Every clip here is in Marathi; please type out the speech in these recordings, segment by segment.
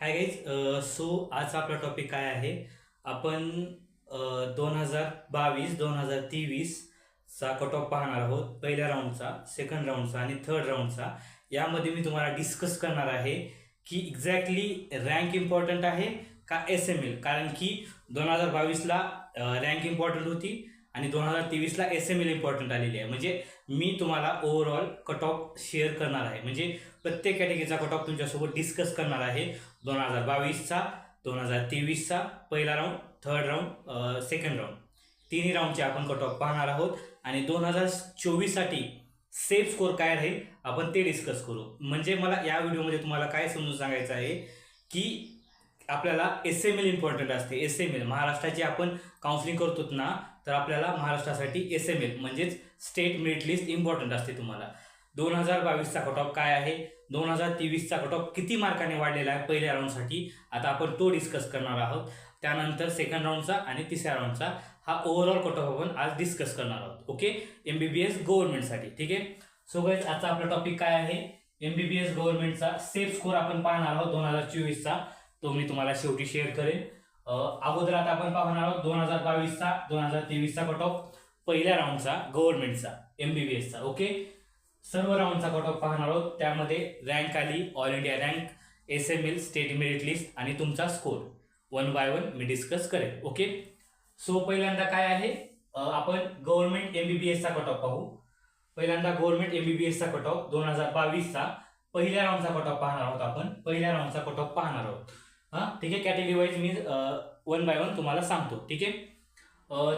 हाय गाईज सो आज आपला टॉपिक काय आहे? आपण दोन हजार बावीस दोन हजार तेवीसचा कट ऑफ पाहणार आहोत. पहिल्या राऊंडचा सेकंड राऊंडचा आणि थर्ड राऊंडचा यामध्ये मी तुम्हाला डिस्कस करणार आहे की एक्झॅक्टली रँक इम्पॉर्टंट आहे का एस एम एल कारण की दोन हजार बावीसला रँक इम्पॉर्टंट होती आणि दोन हजार तेवीसला एस एम एल इम्पॉर्टंट आलेली आहे. म्हणजे मी तुम्हाला ओव्हरऑल कट ऑफ शेअर करणार आहे. म्हणजे प्रत्येक कॅटेगरीचा कट ऑफ तुमच्यासोबत डिस्कस करणार आहे. दोन हजार बावीसचा दोन हजार तेवीसचा पहिला round third round second round तिन्ही राऊंडचे आपण कट ऑफ पाहणार आहोत. आणि दोन हजार चोवीससाठी सेफ स्कोर काय राहील आपण ते डिस्कस करू. म्हणजे मला या व्हिडिओमध्ये तुम्हाला काय समजून सांगायचं आहे की आपल्याला एस एम एल इम्पॉर्टंट असते. एस एम एल महाराष्ट्राची आपण काउन्सिलिंग करतो ना तर आपल्याला महाराष्ट्रासाठी एस एम एल म्हणजेच स्टेट मेरिट लिस्ट इम्पॉर्टंट असते तुम्हाला. दोन हजार बावीसचा कट ऑफ काय आहे? दोन हजार तेवीसचा कट ऑफ किती मार्काने वाढलेला आहे पहिल्या राऊंडसाठी आता आपण तो डिस्कस करणार आहोत. त्यानंतर सेकंड राऊंडचा आणि तिसऱ्या राऊंडचा हा ओव्हरऑल कट ऑफ आपण आज डिस्कस करणार आहोत. Okay M B B S गव्हर्नमेंटसाठी ठीक आहे? सो गाईज आजचा आपला टॉपिक काय आहे? एम बी बी एस गव्हर्नमेंटचा सेफ स्कोर आपण पाहणार आहोत दोन हजार चोवीसचा. तो मी तुम्हाला शेवटी शेअर करेन. अगोदर आता आपण पाहणार आहोत दोन हजार बावीसचा दोन हजार तेवीसचा कट ऑफ पहिल्या राऊंडचा गव्हर्नमेंटचा एम बी बी एसचा ओके सर्व राऊंडचा कट ऑफ पाहणार आहोत. त्यामध्ये रँक आली all India rank S M L state merit list आणि तुमचा स्कोर वन बाय वन मी डिस्कस करेन. ओके सो पहिल्यांदा काय आहे? आपण गव्हर्नमेंट एम बी बी एसचा कट ऑफ पाहू. पहिल्यांदा गव्हर्नमेंट एम बी बी एसचा कट ऑफ दोन हजार बावीसचा. पहिल्या राऊंडचा कट ऑफ पाहणार आहोत आपण. पहिल्या राऊंडचा कट ऑफ पाहणार आहोत. हां? ठीक आहे? कॅटेगरी वाईज मी वन बाय वन तुम्हाला सांगतो. ठीक आहे?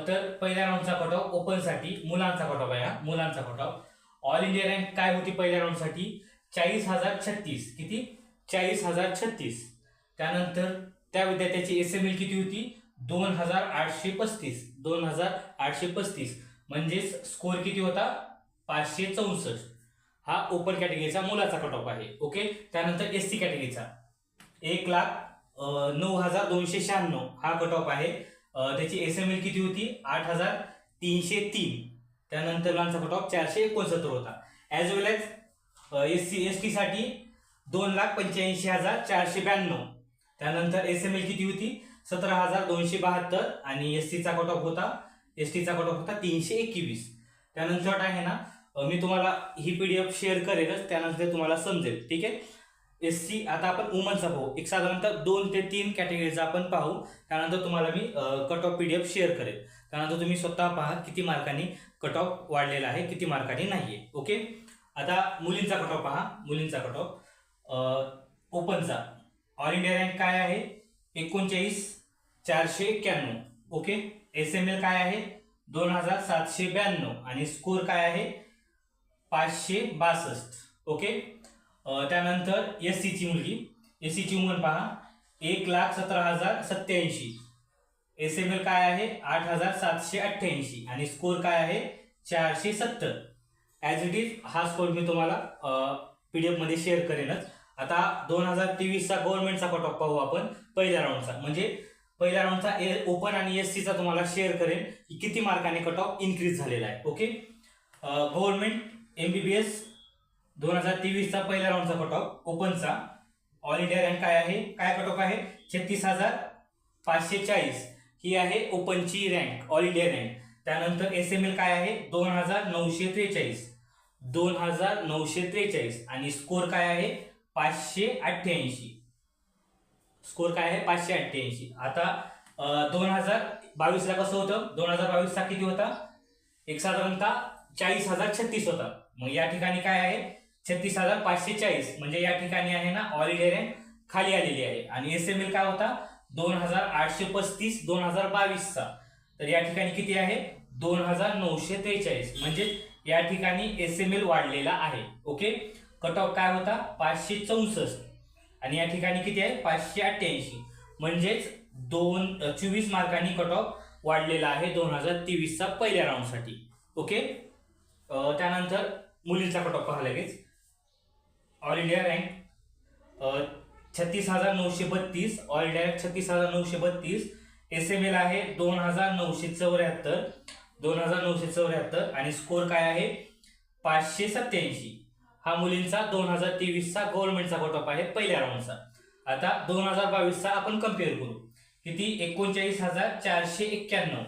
तर पहिल्या राऊंडचा कट ऑफ ओपनसाठी मुलांचा कट ऑफ आहे हा. मुलांचा cut off all India rank काय होती पहिल्या राऊंडसाठी चाळीस हजार छत्तीस. किती? चाळीस हजार छत्तीस. त्यानंतर त्या विद्यार्थ्याची एस एम एल किती होती? दोन हजार आठशे पस्तीस. दोन हजार आठशे पस्तीस. म्हणजेच स्कोर किती होता? पाचशे चौसष्ट. हा ओपन कॅटेगरीचा मुलाचा कट ऑफ आहे. ओके त्यानंतर एस सी कॅटेगरीचा एक लाख नऊ हजार दोनशे शहाण्णव. हा कट ऑफ आहे त्याची एस एम एल किती होती? आठ हजार तीनशे तीन. त्यानंतर लांचा कट ऑफ चारशे एकोणसत्तर होता. As well as S C S टीसाठी दोन लाख पंच्याऐंशी हजार चारशे ब्याण्णव. त्यानंतर एस एम एल किती होती? सतरा हजार दोनशे बहात्तर आणि एस सीचा कट ऑफ होता. एस टीचा कट ऑफ होता तीनशे एकवीस. त्यानंतर आहे ना मी तुम्हाला ही पी डी एफ शेअर करेलच त्यानंतर तुम्हाला समजेल. ठीक आहे? एस सी आता आपण वुमनचा पाहू. एक साधारणतः दोन ते तीन कॅटेगरीचा आपण पाहू. त्यानंतर तुम्हाला मी cut off P D F share करेल. कारण तो तुम्ही स्वतः पहा किती मार्कांनी कट ऑफ वाढलेला आहे किती मार्कांनी नाही आहे ओके आता मुलींचा कट ऑफ पहा. मुलींचा कट ऑफ ओपनचा. ऑल इंडिया रँक काय आहे? एकोणचाळीस चारशे एक्क्याण्णव. ओके एस एम एल काय आहे? दोन हजार सातशे ब्याण्णव. आणि स्कोर काय आहे? पाचशे बासष्ट. ओके त्यानंतर एस सीची मुलगी. एस सीची उमर पहा. एक लाख सतरा हजार सत्याऐंशी एस एम एल काय आहे? आठ हजार सातशे अठ्ठ्याऐंशी. आणि स्कोर काय आहे? चारशे सत्तर. ॲज इट इज हा स्कोर मी तुम्हाला पी डी एफमध्ये शेअर करेनच. आता दोन हजार तेवीसचा गव्हर्नमेंटचा कट ऑफ पाहू आपण. पहिल्या राऊंडचा म्हणजे पहिल्या राऊंडचा ए ओपन आणि एस सीचा तुम्हाला शेअर करेन की किती मार्काने कट ऑफ इन्क्रीज झालेला आहे. Okay government M B B S दोन हजार तेवीसचा पहिल्या राऊंडचा कट ऑफ ओपनचा ऑल इंडिया रँक काय आहे? काय कट ऑफ आहे? छत्तीस हजार पाचशे चाळीस. ही आहे ओपनची रँक ऑल इंडिया रँक. त्यानंतर एस एम एल काय आहे? दोन हजार नऊशे त्रेचाळीस. दोन हजार नऊशे त्रेचाळीस. आणि स्कोर काय आहे? पाचशे अठ्ठ्याऐंशी. स्कोर काय आहे? पाचशे अठ्ठ्याऐंशी. आता दोन हजार बावीसला कसं होतं? दोन हजार बावीसचा किती होता? एक साधारणतः चाळीस हजार छत्तीस होता. मग या ठिकाणी काय आहे? छत्तीस हजार पाचशे चाळीस. म्हणजे या ठिकाणी आहे ना ऑल इंडिया रँक खाली आलेली आहे. आणि एस एम एल काय होता? दोन हजार आठशे पस्तीस दोन हजार बावीसचा. तर या ठिकाणी किती आहे? दोन हजार नऊशे त्रेचाळीस. म्हणजे या ठिकाणी एस एम एल वाढलेला आहे. ओके? कट ऑफ काय होता? पाचशे चौसष्ट. आणि या ठिकाणी किती आहे? पाचशे अठ्ठ्याऐंशी. म्हणजेच दोन चोवीस मार्कांनी कट ऑफ वाढलेला आहे दोन हजार तेवीसचा पहिल्या राऊंडसाठी ओके? त्यानंतर मुलींचा कट ऑफ पाहा लगेच. ऑल इंडिया रँक छत्तीस हजार नऊशे बत्तीस ऑइल डायरेक्ट छत्तीस हजार नऊशे बत्तीस एस एम एल आहे दोन हजार नऊशे चौऱ्याहत्तर दोन हजार नऊशे चौऱ्याहत्तर आणि स्कोर काय आहे? पाचशे सत्याऐंशी हा मुलींचा दोन हजार तेवीसचा गव्हर्नमेंटचा कट ऑफ आहे पहिल्या राऊंडचा आता दोन हजार बावीसचा आपण कंपेअर करू. किती? एकोणचाळीस हजार चारशे एक्क्याण्णव.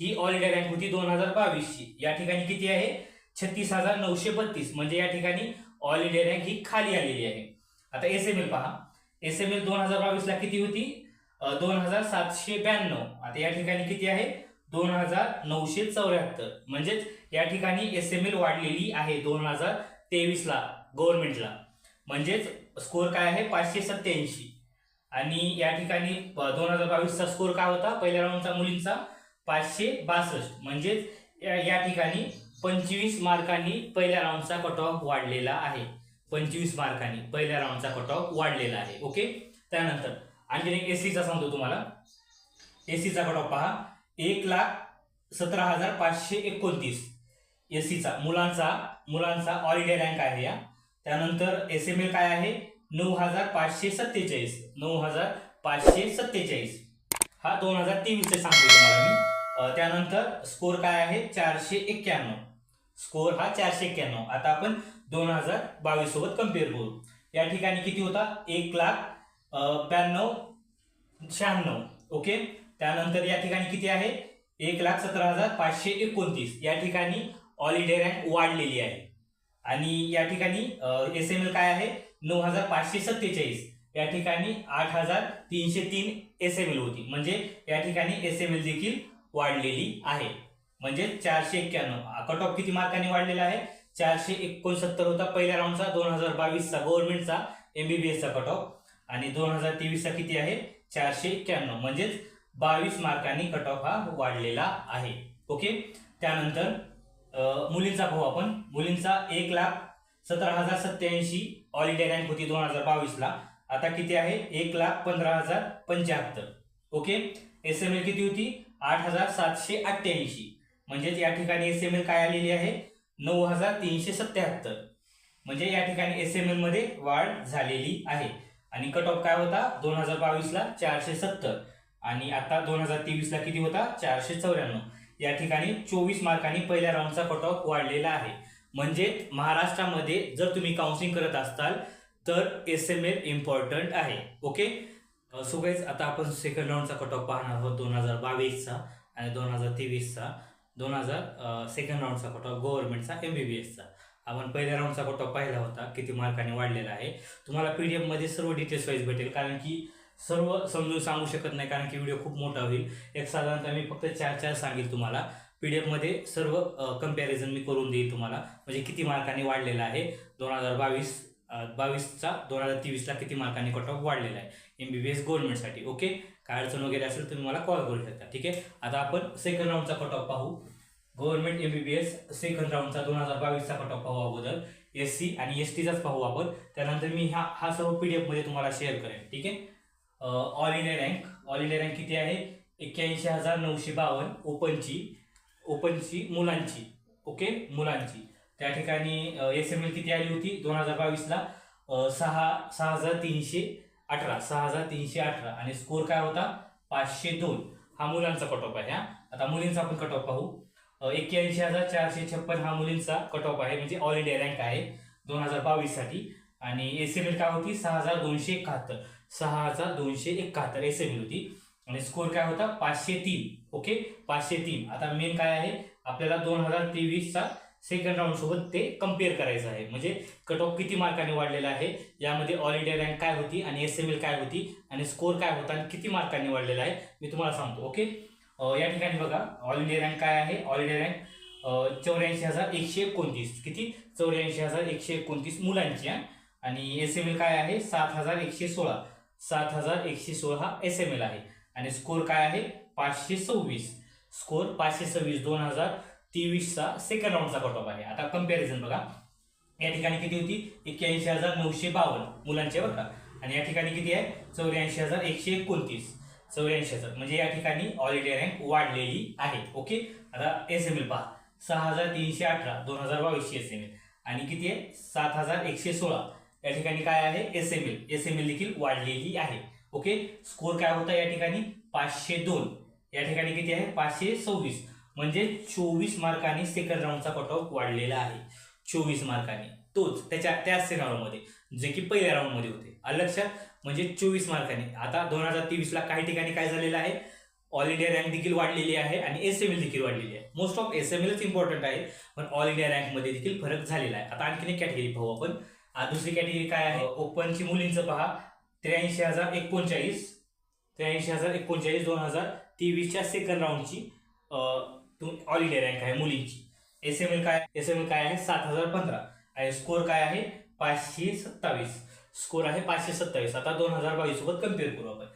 ही ऑल इंडिया रँक होती दोन हजार बावीसची. या ठिकाणी किती आहे? छत्तीस हजार नऊशे बत्तीस. म्हणजे या ठिकाणी ऑल इंडिया रँक ही खाली आलेली आहे. आता एस एम एल पहा. एस एम एल दोन हजार बावीसला किती होती? दोन हजार सातशे ब्याण्णव. आता या ठिकाणी किती आहे? दोन हजार नऊशे चौऱ्याहत्तर. म्हणजेच या ठिकाणी एस एम एल वाढलेली आहे दोन हजार तेवीसला गव्हर्नमेंटला म्हणजेच स्कोर काय आहे? पाचशे सत्याऐंशी आणि या ठिकाणी दोन हजार बावीसचा स्कोर काय होता? पहिल्या राऊंडचा मुलींचा पाचशे बासष्ट. म्हणजेच या- या ठिकाणी पंचवीस मार्कांनी पहिल्या राऊंडचा कट ऑफ वाढलेला आहे. पंचवीस मार्कांनी पहिल्या राऊंडचा कट ऑफ वाढलेला आहे. ओके त्यानंतर आणखीन एक एसीचा सांगतो तुम्हाला. एसीचा कट ऑफ पहा. एक लाख सतरा हजार पाचशे एकोणतीस. एसीचा मुलांचा मुलांचा ऑलिडे रँक आहे या. त्यानंतर एस एम एल काय आहे? नऊ हजार पाचशे सत्तेचाळीस. नऊ हजार पाचशे सत्तेचाळीस. हा दोन हजार तेवीसचे सांगतो तुम्हाला मी. त्यानंतर स्कोर काय आहे? चारशे एक्क्याण्णव. स्कोर हा चारशे एक्क्याण्णव. आता आपण दोन हजार बावीस सोबत कंपेअर करू. या ठिकाणी किती होता? एक लाख ब्याण्णव शहाण्णव. ओके त्यानंतर या ठिकाणी किती आहे? एक लाख सतरा हजार पाचशे एकोणतीस. या ठिकाणी ऑल इंडिया रँक वाढलेली आहे. आणि या ठिकाणी एस एम एल काय आहे? नऊ हजार पाचशे सत्तेचाळीस. या ठिकाणी आठ हजार तीनशे तीन एस एम एल होती. म्हणजे या ठिकाणी एस एम एल देखील वाढलेली आहे. म्हणजे चारशे एक्क्याण्णव. कट ऑफ किती मार्कांनी वाढलेला आहे? चारशे एकोणसत्तर होता. पहिल्या राऊंडचा दोन हजार बावीसचा गव्हर्नमेंटचा एमबीबीएसचा कट ऑफ आणि दोन हजार तेवीसचा किती आहे? चारशे एक्क्याण्णव. म्हणजेच बावीस मार्कांनी कट ऑफ हा वाढलेला आहे. ओके त्यानंतर मुलींचा भाऊ आपण. मुलींचा एक लाख सतरा हजार सत्याऐंशी ऑल इंडिया रँक होती दोन हजार बावीसला. आता किती आहे? एक लाख पंधरा हजार पंच्याहत्तर. ओके एस एम एल किती होती? आठ हजार सातशे अठ्ठ्याऐंशी. म्हणजेच या ठिकाणी एस एम एल काय आलेली आहे? नऊ हजार तीनशे सत्याहत्तर. म्हणजे या ठिकाणी एस एम एलमध्ये वाढ झालेली आहे. आणि कट ऑफ काय होता? दोन हजार बावीसला चारशे सत्तर. आणि आता दोन हजार तेवीसला किती होता? चारशे चौऱ्याण्णव. या ठिकाणी चोवीस मार्कांनी पहिल्या राऊंडचा कट ऑफ वाढलेला आहे. म्हणजे महाराष्ट्रामध्ये जर तुम्ही काउन्सिलिंग करत असाल तर एस एम एल इम्पॉर्टंट आहे. ओके सो गाईज आता आपण सेकंड राऊंडचा कट ऑफ पाहणार आहोत दोन हजार बावीसचा आणि दोन हजार तेवीसचा. दोन हजार सेकंड राऊंडचा कट ऑफ गव्हर्नमेंटचा एम बी बी एसचा आपण पहिल्या राऊंडचा कट ऑफ पाहिला होता किती मार्काने वाढलेला आहे. तुम्हाला पी डी एफमध्ये सर्व डिटेल्स वाईज भेटेल कारण की सर्व समजून सांगू शकत नाही कारण की व्हिडिओ खूप मोठा होईल. एक साधारणतः मी फक्त चार चार सांगेल तुम्हाला. पी डी एफमध्ये सर्व कंपॅरिझन मी करून देईल तुम्हाला म्हणजे किती मार्काने वाढलेला आहे. दोन हजार बावीस बावीसचा दोन हजार तेवीसला किती मार्काने कट ऑफ वाढलेला आहे. एम बी बी एस गव्हर्नमेंटसाठी ओके काय अडचण वगैरे असेल तुम्ही मला कॉल करू शकता. ठीक आहे? आता आपण सेकंड राऊंडचा कट ऑफ पाहू. Government M B B S second राऊंडचा दोन हजार बावीसचा कट ऑफ पाहू अगोदर. एस सी आणि एस टीचाच पाहू आपण. त्यानंतर मी हा हा सर्व पी डी एफमध्ये तुम्हाला शेअर करेन. ठीक आहे? All India rank all India rank किती आहे? एक्क्याऐंशी हजार नऊशे बावन्न ओपनची. ओपनची मुलांची. ओके? मुलांची. त्या ठिकाणी एस एम एल किती आली होती? दोन हजार बावीसला. सहा सहा हजार तीनशे. अठरा सहा हजार तीनशे अठरा. आणि स्कोर काय होता? पाचशे दोन. हा मुलांचा कट ऑफ आहे हा. आता मुलींचा आपण कट ऑफ पाहू. एक्क्याऐंशी हजार चारशे छप्पन हा मुलींचा कट ऑफ आहे म्हणजे ऑल इंडिया रँक आहे दोन हजार बावीससाठी आणि एस एम एल काय होती? सहा हजार दोनशे एकाहत्तर. सहा हजार दोनशे एकाहत्तर एस एम एल होती. आणि स्कोर काय होता? पाचशे तीन. ओके पाचशे तीन. आता मेन काय आहे? आपल्याला दोन हजार तेवीसचा सेकंड राऊंडसोबत ते कंपेअर करायचं आहे. म्हणजे कट ऑफ किती मार्काने वाढलेला आहे यामध्ये ऑल इंडिया रँक काय होती आणि एस एम एल काय होती आणि स्कोर काय होता आणि किती मार्कांनी वाढलेला आहे मी तुम्हाला सांगतो ओके या ठिकाणी बघा ऑल इंडिया रँक काय आहे? ऑल इंडिया रँक चौऱ्याऐंशी हजार एकशे एकोणतीस. किती? चौऱ्याऐंशी हजार एकशे एकोणतीस मुलांची आहे आणि एस एम एल काय आहे? सात हजार एकशे सोळा. सात हजार एकशे सोळा हा एस एम एल आहे. आणि स्कोर काय आहे? पाचशे सव्वीस. स्कोर पाचशे सव्वीस दोन हजार तेवीसचा सेकंड राऊंडचा कट ऑफ आहे. आता कंपॅरिझन बघा. या ठिकाणी किती होती? एक्क्याऐंशी हजार नऊशे बावन्न मुलांचे बरं का. आणि या ठिकाणी किती आहे? चौऱ्याऐंशी हजार एकशे एकोणतीस. चौऱ्याऐंशी हजार. म्हणजे या ठिकाणी ऑल इंडिया रँक वाढलेली आहे. ओके आता एस एम एल पहा. सहा हजार तीनशे अठरा दोन हजार बावीसची एस एम एल आणि किती आहे? सात हजार एकशे सोळा. या ठिकाणी काय आहे? S M L S M L देखील वाढलेली आहे. ओके स्कोर काय होता या ठिकाणी? पाचशे दोन. या ठिकाणी किती आहे? पाचशे सव्वीस. म्हणजे चोवीस मार्कांनी सेकंड राऊंडचा कट ऑफ वाढलेला आहे. चोवीस मार्कांनी. तोच त्याच्या त्याच सिनारोमध्ये जे की पहिल्या राऊंडमध्ये होते. आलं लक्षात? म्हणजे चोवीस मार्कांनी. आता दोन हजार तेवीसला काही ठिकाणी काय झालेलं आहे? ऑल इंडिया रँक देखील वाढलेली आहे आणि एस एम एल देखील वाढलेली आहे. मोस्ट ऑफ एस एम एलच इम्पॉर्टंट आहे पण ऑल इंडिया रँकमध्ये देखील फरक झालेला आहे. आता आणखीन एक कॅटेगरी पाहू आपण. दुसरी कॅटेगरी काय आहे? ओपनची मुलींचं पहा. त्र्याऐंशी हजार एकोणचाळीस. त्र्याऐंशी हजार एकोणचाळीस दोन हजार तेवीसच्या सेकंड राऊंडची ऑल इंडिया रँक आहे मुलींची. एस एम एल काय एस एम एल काय आहे? सात हजार पंधरा. आणि स्कोर काय आहे? पाचशे सत्तावीस. स्कोर आहे पाचशे सत्तावीस. आता दोन हजार बावीस सोबत कंपेअर करू आपण.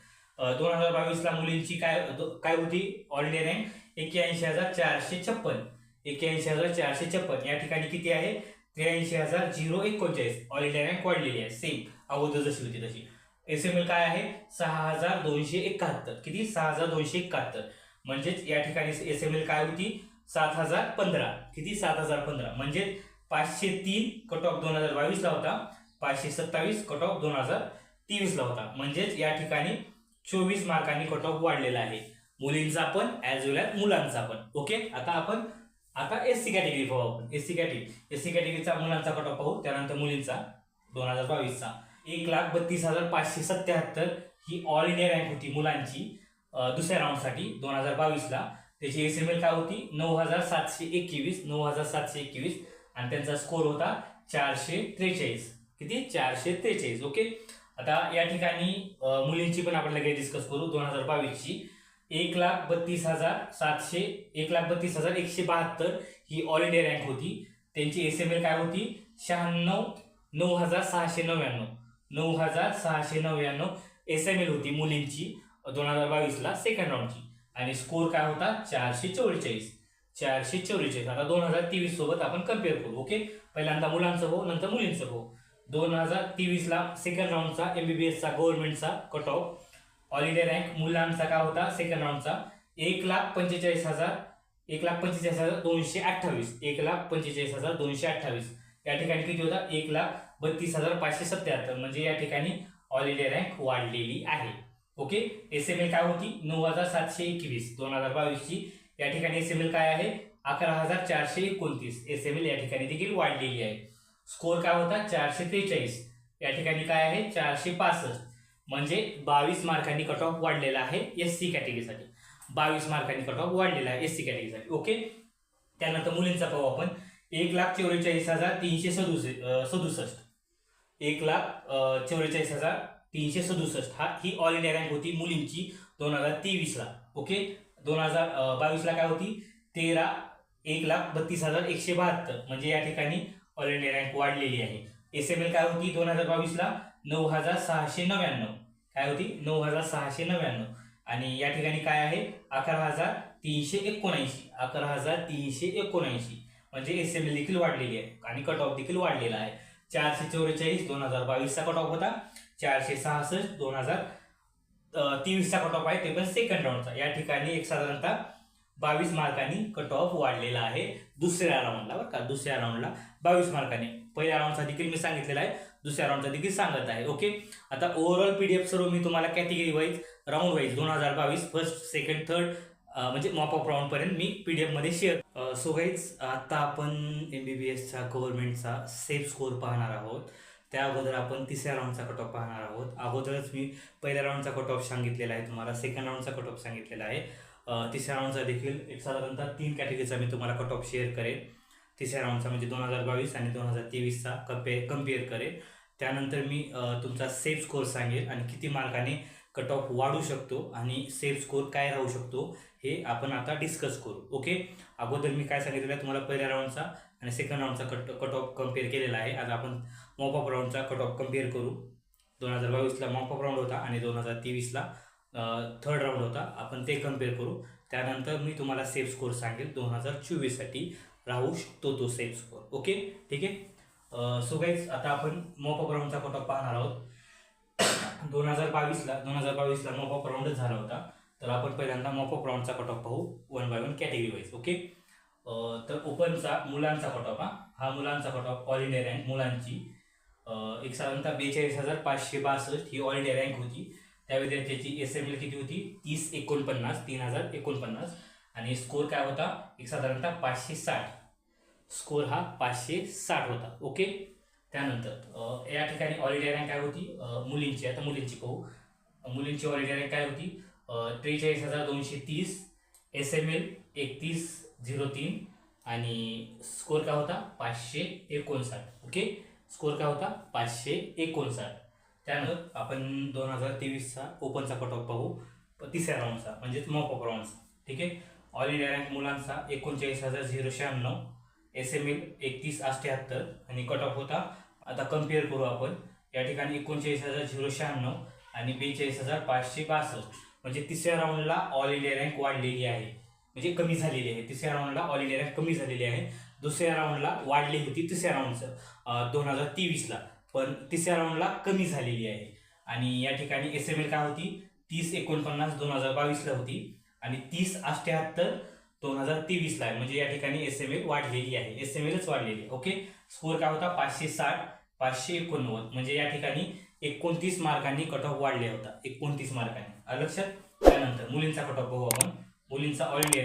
दोन हजार बावीसला मुलींची काय काय होती? ऑल इंडिया रँक एक्क्याऐंशी हजार चारशे छप्पन. एक्क्याऐंशी हजार चारशे छप्पन. या ठिकाणी किती आहे? त्र्याऐंशी हजार झिरो एकोणचाळीस. ऑल इंडिया रँक वाढलेली आहे. सेम अगोदर जशी होती तशी. एस एम एल काय आहे? सहा हजार दोनशे एकाहत्तर. किती? सहा हजार दोनशे एकाहत्तर. म्हणजेच या ठिकाणी एस एम एल काय होती? सात हजार पंधरा. किती? सात हजार पंधरा. म्हणजे पाचशे तीन कट ऑफ दोन हजार बावीसला होता. पाचशे सत्तावीस कट ऑफ दोन हजार तेवीसला होता. म्हणजेच या ठिकाणी चोवीस मार्कांनी कट ऑफ वाढलेला आहे. मुलींचा पण ॲज वेल ॲज मुलांचा पण. ओके आता आपण आता एस सी कॅटेगरी पाहू आपण. S C category S C कॅटेगरीचा मुलांचा कट ऑफ पाहू. त्यानंतर मुलींचा दोन हजार बावीसचा. एक लाख बत्तीस हजार पाचशे सत्याहत्तर ही ऑल इंडिया रँक होती मुलांची. दुसऱ्या राऊंडसाठी दोन हजार बावीसला. त्याची एस एम एल काय होती? नऊ हजार सातशे एकवीस नऊ हजार सातशे एकवीस. आणि त्यांचा स्कोर होता चारशे त्रेचाळीस. किती? चारशे त्रेचाळीस ओके आता या ठिकाणी मुलींची पण आपण लगेच डिस्कस करू. दोन हजार बावीसची. एक लाख बत्तीस हजार सातशे एक लाख बत्तीस हजार एकशे बहात्तर ही ऑल इंडिया रँक होती. त्यांची एस एम एल काय होती? शहाण्णव नऊ हजार सहाशे नव्याण्णव. नऊ हजार सहाशे नव्याण्णव एस एम एल होती मुलींची. दोन हजार बावीसला सेकंड राऊंडची आणि स्कोर काय होता? चारशे चौवेचाळीस. चारशे चौवेचाळीस. आता दोन हजार तेवीस सोबत आपण कंपेअर करू ओके पहिल्यांदा मुलांचं हो नंतर मुलींचं हो दोन हजार तेवीसला सेकंड राऊंडचा एमबीबीएसचा गव्हर्नमेंटचा cut off all India rank मुलांचा काय होता? सेकंड राऊंडचा एक लाख पंचेचाळीस हजार एक लाख पंचेचाळीस हजार दोनशे अठ्ठावीस. एक लाख पंचेचाळीस हजार दोनशे अठ्ठावीस. या ठिकाणी किती होता? एक लाख बत्तीस हजार पाचशे सत्याहत्तर. म्हणजे या ठिकाणी ऑल इंडिया रँक वाढलेली आहे. ओके? एस एम एल काय होती? नऊ हजार सातशे एकवीस दोन हजार बावीसची. या ठिकाणी एस एम एल काय आहे? अकरा हजार चारशे एकोणतीस. एस एम एल या ठिकाणी देखील वाढलेली आहे. स्कोर काय होता? चारशे त्रेचाळीस. या ठिकाणी काय आहे? चारशे पासष्ट. म्हणजे बावीस मार्कांनी कट ऑफ वाढलेला आहे एस सी कॅटेगरीसाठी बावीस मार्कांनी कट ऑफ वाढलेला आहे एस सी कॅटेगरीसाठी ओके? त्यानंतर मुलींचा पाहू आपण. एक लाख चौवेचाळीस हजार तीनशे सदुस सदुसष्ट. एक लाख चौवेचाळीस हजार तीनशे सदुसष्ट. हा ही ऑल इंडिया रँक होती मुलींची दोन हजार तेवीसला. ओके दोन हजार बावीसला काय होती? तेरा एक लाख बत्तीस हजार एकशे बहात्तर. म्हणजे या ठिकाणी ऑल इंडिया रँक वाढलेली आहे. एस एम एल काय होती? दोन हजार बावीसला नऊ हजार सहाशे नव्याण्णव. काय होती? नऊ हजार सहाशे नव्याण्णव. आणि या ठिकाणी काय आहे? अकरा हजार तीनशे एकोणऐंशी. अकरा हजार तीनशे एकोणऐंशी. म्हणजे एस एम एल देखील वाढलेली आहे. आणि कट ऑफ देखील वाढलेला आहे. चारशे चौवेचाळीस दोन हजार बावीसचा कट ऑफ होता. चारशे सहासष्ट दोन हजार तेवीसचा कट ऑफ आहे. ते पण सेकंड राऊंडचा या ठिकाणी एक साधारणतः बावीस मार्कांनी कट ऑफ वाढलेला आहे दुसऱ्या राऊंडला बरं का. दुसऱ्या राऊंडला बावीस मार्कांनी. पहिल्या राऊंडचा देखील मी सांगितलेला आहे. दुसऱ्या राऊंडचा देखील सांगत आहे. ओके आता ओव्हरऑल पीडीएफ सर्व मी तुम्हाला कॅटेगरी वाईज राऊंड वाईज दोन हजार बावीस फर्स्ट सेकंड थर्ड म्हणजे मॉपअप राऊंडपर्यंत मी डी एफमध्ये शेअर सो गाईज आता आपण एम बी बी एसचा गव्हर्नमेंटचा सेफ स्कोर पाहणार आहोत. त्या अगोदर आपण तिसऱ्या राऊंडचा कट ऑफ पाहणार आहोत. अगोदरच मी पहिल्या राऊंडचा कट ऑफ सांगितलेला आहे तुम्हाला सेकंड राऊंडचा कट ऑफ सांगितलेला आहे. तिसऱ्या राऊंडचा देखील एक साधारणतः तीन कॅटेगरीचा मी तुम्हाला कट ऑफ शेअर करेन. तिसऱ्या राऊंडचा म्हणजे दोन हजार बावीस आणि दोन हजार तेवीसचा कपे कंपेअर करेन. त्यानंतर मी तुमचा सेफ स्कोर सांगेल आणि किती मार्काने कट ऑफ वाढू शकतो आणि सेफ स्कोर काय राहू शकतो हे आपण आता डिस्कस करू ओके अगोदर मी काय सांगितलेलं आहे तुम्हाला पहिल्या राऊंडचा आणि सेकंड राऊंडचा कट कट ऑफ कंपेअर केलेला आहे. आज आपण मॉपअप राऊंडचा कट ऑफ कंपेअर करू. दोन हजार बावीसला मॉपअप राऊंड होता आणि दोन हजार तेवीसला थर्ड राऊंड होता. आपण ते कंपेअर करू. त्यानंतर मी तुम्हाला सेफ स्कोर सांगेल. दोन हजार चोवीससाठी राहू शकतो तो सेफ स्कोर ओके ठीक आहे? सो गाईज आता आपण मॉपअप राऊंडचा कट ऑफ पाहणार आहोत. दोन हजार बावीसला दोन हजार बावीसला मॉपअप राऊंडच झाला होता. तर आपण पहिल्यांदा मॉपअप राऊंडचा कट ऑफ पाहू one by one category wise okay तर ओपनचा मुलांचा कट ऑफ हा. हा मुलांचा cut off all India rank मुलांची. एक साधारणतः बेचाळीस हजार पाचशे बासष्ट ही ऑल इंडिया रँक होती. त्या विद्यार्थ्याची एस एम एल किती होती? तीस एकोणपन्नास तीन हजार एकोणपन्नास. आणि स्कोर काय होता? एक साधारणतः पाचशे साठ. स्कोर हा पाचशे साठ होता ओके त्यानंतर या ठिकाणी ऑल इंडिया रँक काय होती? मुलींची. आता मुलींची पाहू. मुलींची ऑल इंडिया रँक काय होती? त्रेचाळीस हजार दोनशे तीस एस एम एल एकतीस झिरो तीन आणि स्कोर काय होता? पाचशे एकोणसाठ. ओके? स्कोर काय होता? पाचशे एकोणसाठ. त्यानंतर आपण दोन हजार तेवीसचा ओपनचा कट ऑफ पाहू. प- तिसऱ्या राऊंडचा म्हणजेच मॉप ऑफ राऊंडचा ठीक आहे? ऑल इंडिया रँक मुलांचा एकोणचाळीस हजार झिरो शहाण्णव एस एम एल एकतीस अठ्ठ्याहत्तर आणि कट ऑफ होता. आता कंपेअर करू आपण. या ठिकाणी एकोणचाळीस हजार झिरो शहाण्णव आणि बेचाळीस हजार पाचशे बासष्ट. म्हणजे तिसऱ्या राऊंडला ऑल इंडिया रँक वाढलेली आहे. म्हणजे कमी झालेली आहे. तिसऱ्या राऊंडला ऑल इंडिया रँक कमी झालेली आहे. दुसऱ्या राऊंडला वाढली होती तिसऱ्या राऊंडचं दोन हजार तेवीसला पण तिसऱ्या राऊंडला कमी झालेली आहे. आणि या ठिकाणी एस एम एल काय होती? तीस एकोणपन्नास दोन हजार बावीसला होती. आणि तीस अठ्ठ्याहत्तर दोन हजार तेवीसला आहे. म्हणजे या ठिकाणी एस एम एल वाढलेली आहे. एस एम एलच वाढलेली आहे. ओके स्कोर काय होता? पाचशे साठ पाचशे एकोणनव्वद. म्हणजे या ठिकाणी एकोणतीस मार्कांनी कट ऑफ वाढले होता. एकोणतीस मार्कांनी. लक्षात? त्यानंतर मुलींचा कट ऑफ बघू आपण. मुलींचा ऑल इंडिया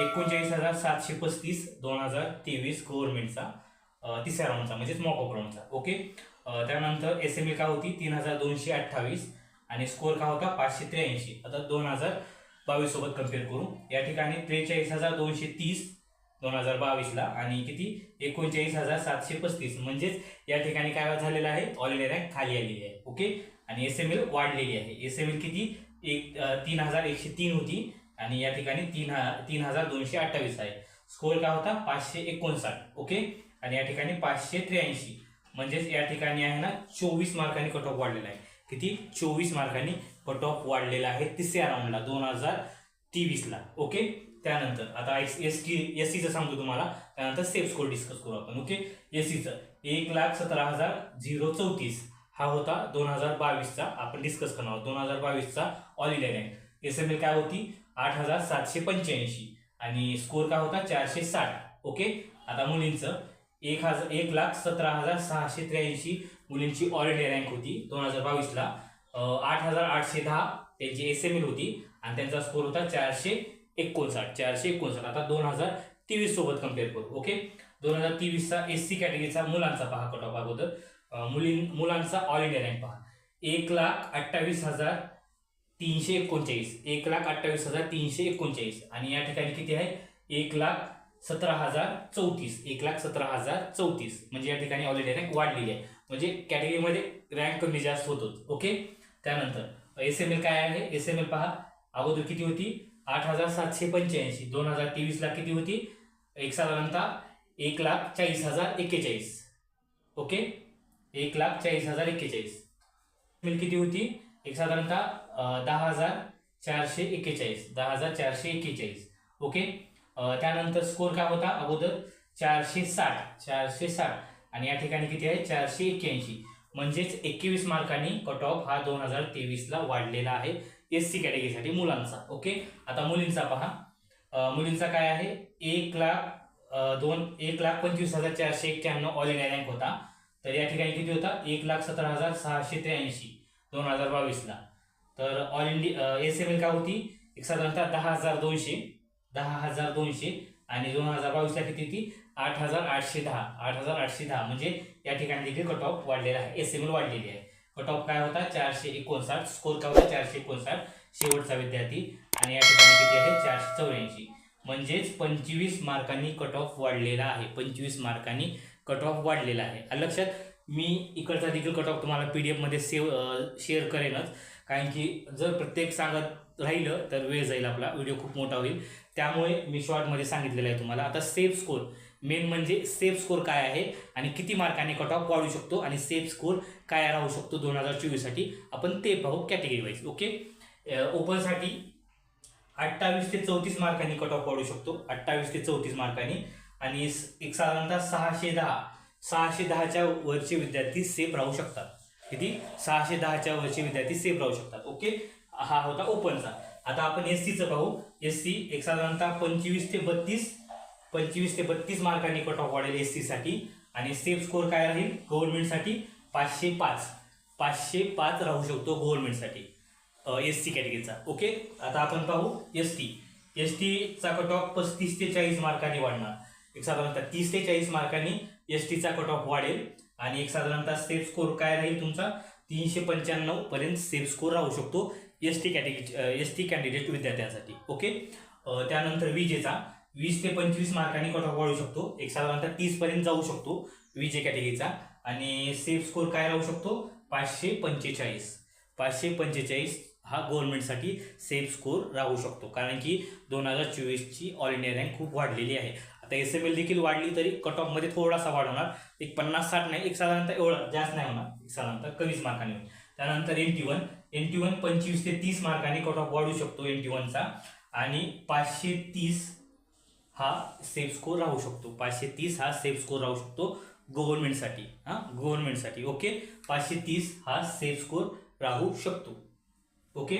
एकोणचाळीस हजार सातशे पस्तीस दोन हजार तेवीस गव्हर्नमेंटचा तिसऱ्या राऊंडचा म्हणजेच मॉक ऑफ राऊंडचा ओके त्यानंतर एस एम ए का होती? तीन हजार दोनशे अठ्ठावीस आणि स्कोअर का होता? पाचशे त्र्याऐंशी. आता दोन हजार बावीस सोबत कंपेअर करू. या ठिकाणी त्रेचाळीस हजार दोनशे तीस दोन हजार बावीसला. आणि किती? एकोणचाळीस हजार सातशे पस्तीस. म्हणजेच या ठिकाणी काय झालेलं आहे? ऑल इंडिया रँक खाली आलेली आहे. ओके? आणि एस एम एल वाढलेली आहे. एस एम एल किती? एक तीन हजार एकशे तीन होती. आणि या ठिकाणी तीन तीन हजार दोनशे अठ्ठावीस आहे. स्कोर काय होता? पाचशे एकोणसाठ. ओके? आणि या ठिकाणी पाचशे त्र्याऐंशी. म्हणजेच या ठिकाणी आहे ना चोवीस मार्कांनी कट ऑफ वाढलेला आहे. किती? चोवीस मार्कांनी कट ऑफ वाढलेला आहे तिसऱ्या राऊंडला दोन हजार तेवीसला. ओके? त्यानंतर आता एस एस टी एस सीचं सांगतो तुम्हाला. त्यानंतर सेफ स्कोर डिस्कस करू आपण ओके एस सीचं एक लाख सतरा हजार झिरो चौतीस. हा होता दोन हजार बावीसचा. आपण डिस्कस करणार आहोत. दोन हजार बावीसचा all India rank S M L काय होती? आठ हजार सातशे पंच्याऐंशी. आणि स्कोर काय होता? चारशे साठ. ओके आता मुलींचं. एक हजार एक लाख सतरा हजार सहाशे त्र्याऐंशी मुलींची ऑल इंडिया रँक होती दोन हजार बावीसला. आठ हजार आठशे दहा त्यांची एस एम एल होती. आणि त्यांचा स्कोर होता चारशे एकोणसाठ चारशे एकोणसाठ. आता दोन हजार तेवीस सोबत कंपेअर करू ओके दोन हजार तेवीसचा एस सी कॅटेगरीचा मुलांचा पहा कट ऑफ अगोदर. मुलीं मुलांचा ऑल इंडिया रँक पहा. एक लाख अठ्ठावीस हजार तीनशे एकोणचाळीस एक लाख अठ्ठावीस हजार तीनशे एकोणचाळीस. आणि या ठिकाणी किती आहे? एक लाख सतरा हजार चौतीस एक लाख सतरा हजार चौतीस. म्हणजे या ठिकाणी ऑल इंडिया रँक वाढलेली आहे. म्हणजे कॅटेगरीमध्ये रँक कमी जास्त होतोच ओके त्यानंतर एस एम एल काय आहे? एस एम एल पहा अगोदर किती होती? आठ हजार सातशे पंच्याऐंशी. दोन हजार तेवीसला किती होती? एक साधारणतः एक लाख चाळीस हजार एक्केचाळीस. ओके? एक लाख चाळीस हजार एक्केचाळीस. मिल किती होती? एक साधारणतः दहा हजार चारशे एक्केचाळीस. दहा हजार चारशे एक्केचाळीस. ओके? त्यानंतर स्कोर काय होता? अगोदर चारशे साठ. चारशे साठ. आणि या ठिकाणी किती आहे? चारशे एक्क्याऐंशी. म्हणजेच एकवीस मार्कांनी कट ऑफ हा दोन हजार तेवीसला वाढलेला आहे. एस सी कॅटेगरीसाठी मुलांचा ओके? आता मुलींचा पहा. मुलींचा काय आहे? एक लाख दोन एक लाख पंचवीस हजार चारशे एक्क्याण्णव ऑल इंडिया रँक होता. तर या ठिकाणी किती होता? एक लाख सतरा हजार सहाशे त्र्याऐंशी दोन हजार बावीसला. तर all India S M L काय होती? एक साधारणतः दहा हजार दोनशे दहा हजार दोनशे आणि दोन हजार बावीसला किती होती? आठ हजार आठशे दहा आठ हजार आठशे दहा. म्हणजे या ठिकाणी देखील कट ऑफ वाढलेला आहे. एस एम एल वाढलेली आहे. कट ऑफ काय होता? चारशे एकोणसाठ. स्कोर काय होता? चारशे एकोणसाठ. शेवटचा विद्यार्थी. आणि या ठिकाणी किती आहे? चारशे चौऱ्याऐंशी. म्हणजेच पंचवीस मार्कांनी कट ऑफ वाढलेला आहे. पंचवीस मार्कांनी कट ऑफ वाढलेला आहे. लक्षात मी इकडचा देखील कट ऑफ तुम्हाला पी डी एफमध्ये सेव शेअर करेनच. कारण की जर प्रत्येक सांगत राहिलं तर वेळ जाईल आपला. व्हिडिओ खूप मोठा होईल. त्यामुळे मी शॉर्टमध्ये सांगितलेलं आहे तुम्हाला. आता सेफ स्कोर मेन म्हणजे सेफ स्कोर काय आहे आणि किती मार्काने कट ऑफ वाढू शकतो आणि सेफ स्कोर काय राहू शकतो दोन हजार चोवीससाठी? आपण ते पाहू कॅटेगरी वाईज ओके ओपनसाठी अठ्ठावीस ते चौतीस मार्कांनी कट ऑफ वाढू शकतो. अठ्ठावीस ते चौतीस मार्कांनी आणि एक साधारणतः सहाशे दहा सहाशे दहाच्या वरचे विद्यार्थी सेफ राहू शकतात. किती? सहाशे दहाच्या वरचे विद्यार्थी सेफ राहू शकतात ओके हा होता ओपनचा आता आपण एस सीचं पाहू. एस सी एक साधारणतः पंचवीस ते बत्तीस पंचवीस ते बत्तीस मार्कांनी कट ऑफ वाढेल एस सीसाठी आणि सेफ स्कोर काय राहील? गव्हर्नमेंटसाठी पाचशे पाच. पाचशे पाच राहू शकतो गव्हर्नमेंटसाठी एस सी कॅटेगरीचा ओके आता आपण पाहू एस टी एस टीचा कट ऑफ पस्तीस ते चाळीस मार्कांनी वाढणार. एक साधारणतः तीस ते चाळीस मार्कांनी एस टीचा कट ऑफ वाढेल. आणि एक साधारणतः सेफ स्कोर काय राहील तुमचा? तीनशे पंच्याण्णव पर्यंत सेफ स्कोर राहू शकतो S T category S T candidate विद्यार्थ्यांसाठी. ओके त्यानंतर विजेचा. वीस ते पंचवीस मार्कांनी कट ऑफ वाढू शकतो. एक साधारणतः तीस पर्यंत जाऊ शकतो विजे कॅटेगरीचा. आणि सेफ स्कोर काय राहू शकतो? पाचशे पंचेचाळीस. पाचशे पंचेचाळीस हा गव्हर्नमेंटसाठी सेफ स्कोर राहू शकतो. कारण की दोन हजार चोवीसची ऑल इंडिया रँक खूप वाढलेली आहे. आता एस एम एल देखील वाढली तरी कट ऑफमध्ये थोडासा होणार. एक पन्नास साठ नाही एक साधारणतः एवढा जास्त नाही होणार. एक साधारणतः कमीच मार्कांनी होईल. त्यानंतर N T one N T one पंचवीस ते तीस मार्कांनी कट ऑफ वाढू शकतो एन टी वनचा आणि पाचशे तीस हा सेफ स्कोर राहू शकतो. पाचशे तीस हा सेफ स्कोर राहू शकतो गव्हर्नमेंटसाठी हां गव्हर्नमेंटसाठी ओके पाचशे तीस हा सेफ स्कोर राहू शकतो. ओके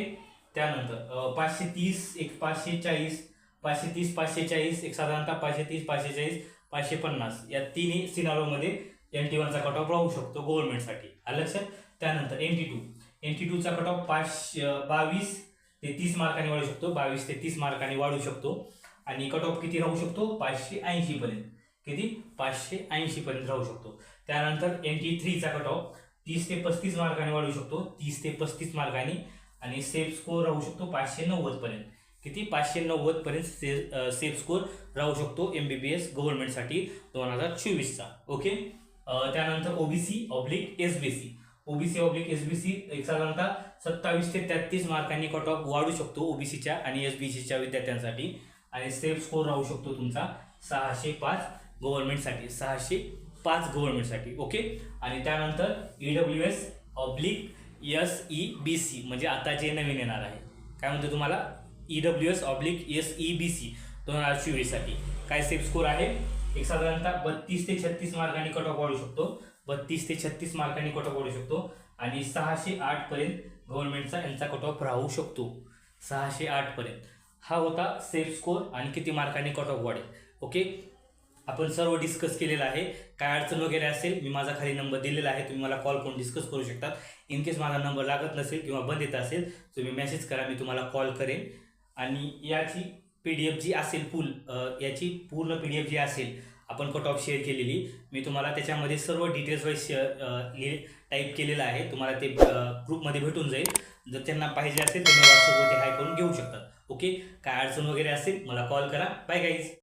त्यानंतर पाचशे तीस एक पाचशे चाळीस पाचशे तीस पाचशे चाळीस एक साधारणतः पाचशे तीस पाचशे चाळीस पाचशे पन्नास. या तिन्ही सिनारोमध्ये एन टी वनचा कट ऑफ राहू शकतो गव्हर्नमेंटसाठी आलं लक्षात? त्यानंतर N T two N T टूचा cut off पाचशे बावीस ते तीस मार्काने वाढू शकतो. बावीस ते तीस मार्काने वाढू शकतो. आणि कट ऑफ किती राहू शकतो? पाचशे ऐंशी पर्यंत. किती? पाचशे ऐंशी पर्यंत राहू शकतो. त्यानंतर एन टी थ्रीचा कट ऑफ तीस ते पस्तीस मार्काने वाढू शकतो. तीस ते पस्तीस मार्काने आणि सेफ स्कोर राहू शकतो पाचशे नव्वद पर्यंत. किती? पाचशे नव्वद पर्यंत से सेफ स्कोर राहू शकतो एम बी बी एस गव्हर्नमेंटसाठी दोन हजार चोवीसचा. ओके अ, त्यानंतर OBC oblique S B C OBC oblique S B C एक साधारणतः सत्तावीस ते तेहतीस मार्कांनी कट ऑफ वाढू शकतो ओबीसीच्या आणि एस बी सीच्या विद्यार्थ्यांसाठी. आणि सेफ स्कोर राहू शकतो तुमचा सहाशे पाच गव्हर्नमेंटसाठी सहाशे पाच गव्हर्नमेंटसाठी ओके आणि त्यानंतर E W S oblique S E B C म्हणजे आता जे नवीन येणार आहे. काय म्हणतो तुम्हाला? E W S oblique S E B C दोन हजार चोवीससाठी काय सेफ स्कोर आहे? एक साधारणतः बत्तीस ते छत्तीस मार्कांनी कट ऑफ वाढू शकतो. बत्तीस ते छत्तीस मार्कांनी कट ऑफ वाढू शकतो. आणि सहाशे आठपर्यंत गव्हर्नमेंटचा यांचा कट ऑफ राहू शकतो. सहाशे आठपर्यंत हा होता सेफ स्कोर आणि किती मार्कांनी कट ऑफ वाढेल ओके आपण सर्व डिस्कस केलेलं आहे. काय अडचण वगैरे असेल मी माझा खाली नंबर दिलेला आहे. तुम्ही मला कॉल करून डिस्कस करू शकतात. इन केस माझा नंबर लागत नसेल किंवा बंद येत असेल तुम्ही मेसेज करा मी तुम्हाला कॉल करेन. आणि याची पी डी एफ जी असेल फुल याची पूर्ण पी डी एफ जी असेल आपण कट ऑफ शेअर केलेली मी तुम्हाला त्याच्यामध्ये सर्व डिटेल्स वाईज शेअर टाईप केलेलं आहे. तुम्हाला ते ग्रुपमध्ये भेटून जाईल. जर त्यांना पाहिजे असेल तर मी व्हॉट्सअपवरती हाय करून घेऊ शकतात. ओके? काय अडचण वगैरे असेल मला कॉल करा. Bye guys